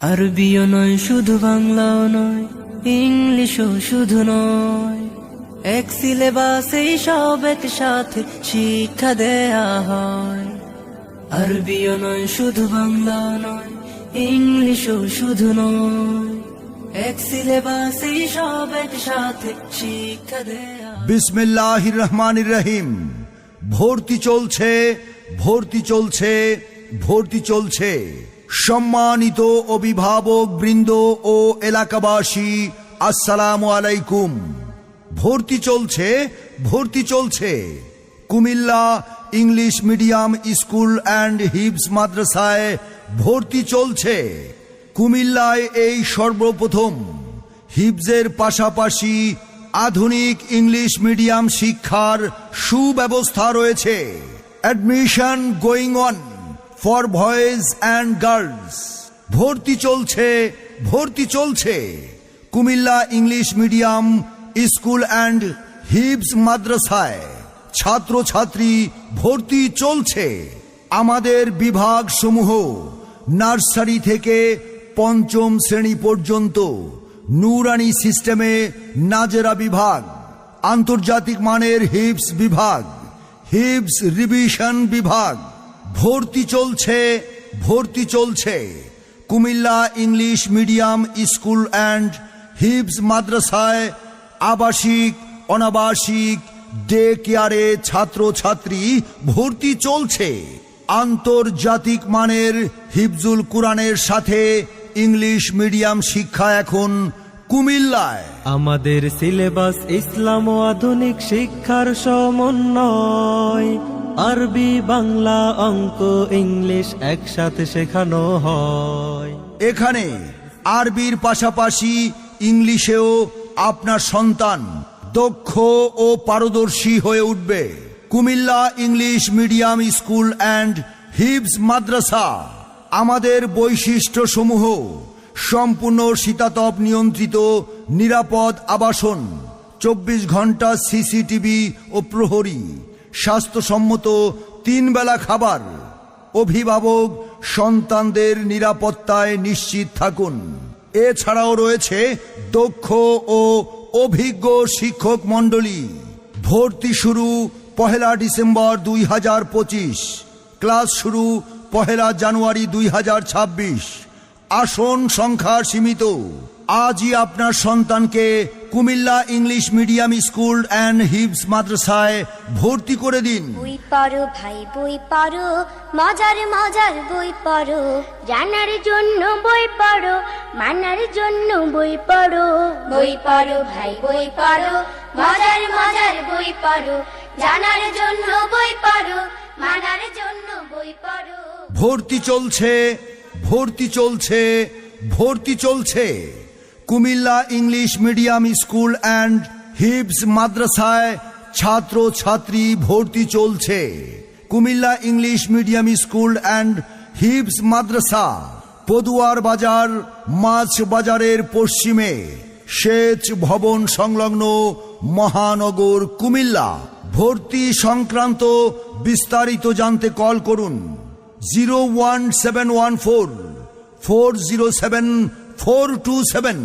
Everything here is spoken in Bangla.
আরবিও নয়, শুধু বাংলাও নয়, ইংলিশও শুধু নয়। এক সিলেবাসেই সব একসাথে শিক্ষা দেয়া হয়। আরবিও নয়, শুধু বাংলাও নয়, ইংলিশও শুধু নয়। এক সিলেবাসেই সব একসাথে। বিসমিল্লাহির রহিম। ভর্তি চলছে ভর্তি চলছে ভর্তি চলছে। সম্মানিত অভিভাবক বৃন্দ ও এলাকাবাসী, আসসালামু আলাইকুম। ভর্তি চলছে ভর্তি চলছে। Comilla English medium school and হিপস মাদ্রাসায় ভর্তি চলছে। কুমিল্লায় এই সর্বপ্রথম হিপজের পাশাপাশি আধুনিক ইংলিশ মিডিয়াম শিক্ষার সুব্যবস্থা রয়েছে। Admission going on for boys and girls. ভর্তি চলছে ভর্তি চলছে। Comilla English medium school and হিপস মাদ্রাসায় ছাত্রছাত্রী ভর্তি চলছে। আমাদের বিভাগ সমূহ নার্সারি থেকে পঞ্চম শ্রেণি পর্যন্ত নুরানি সিস্টেমে নাজেরা বিভাগ, আন্তর্জাতিক মানের হিপস বিভাগ হিপস রিভিশন বিভাগ ভর্তি চলছে ভর্তি চলছে। Comilla English medium school and হিপস মাদ্রাসায় আবাসিক, অনাবাসিক, ডে কেয়ারে ছাত্রছাত্রী ভর্তি চলছে। আন্তর্জাতিক মানের হিফজুল কোরআনের সাথে ইংলিশ মিডিয়াম শিক্ষা এখন কুমিল্লায়। আমাদের সিলেবাস ইসলাম ও আধুনিক শিক্ষার সমন্বয়। আরবি, বাংলা, অঙ্ক, ইংলিশ একসাথে শেখানো হয়। এখানে আরবির পাশাপাশি ইংলিশেও আপনার সন্তান দক্ষ ও পারদর্শী হয়ে উঠবে। Comilla English medium school and হিপস মাদ্রাসা, আমাদের বৈশিষ্ট্য সমূহ সম্পূর্ণ শীতাতপ নিয়ন্ত্রিত, নিরাপদ আবাসন, চব্বিশ ঘণ্টা সিসিটিভি ও প্রহরী। স্বাস্থ্যসম্মত তিন বেলা খাবার। অভিভাবক সন্তানদের নিরাপত্তায় নিশ্চিত থাকুন। এছাড়াও রয়েছে দক্ষ ও অভিজ্ঞ শিক্ষক মণ্ডলী। ভর্তি শুরু পহেলা ডিসেম্বর দুই হাজার পঁচিশ। ক্লাস শুরু পহেলা জানুয়ারি দুই হাজার ছাব্বিশ। আসন সংখ্যা সীমিত। আজই আপনার সন্তানকে Comilla English medium school and হিপস মাদ্রাসায় ভর্তি করে দিন। বই পড়ো ভাই বই পড়ো মজার মজার বই পড়ো জানার জন্য বই পড়ো মানার জন্য বই পড়ো। বই পড়ো ভাই বই পড়ো মজার মজার বই পড়ো জানার জন্য বই পড়ো মানার জন্য বই পড়ো। ভর্তি চলছে ভর্তি চলছে ভর্তি চলছে। Comilla English medium school and হিপস মাদ্রাসায় ছাত্র ছাত্রী ভর্তি চলছে। Comilla English medium school and হিপস মাদ্রাসা, পদুয়ার বাজার, মাছ বাজারের পশ্চিমে। সেচ ভবন সংলগ্ন মহানগর কুমিল্লা। ভর্তি সংক্রান্ত বিস্তারিত জানতে কল করুন। Zero one seven one four four zero seven four two seven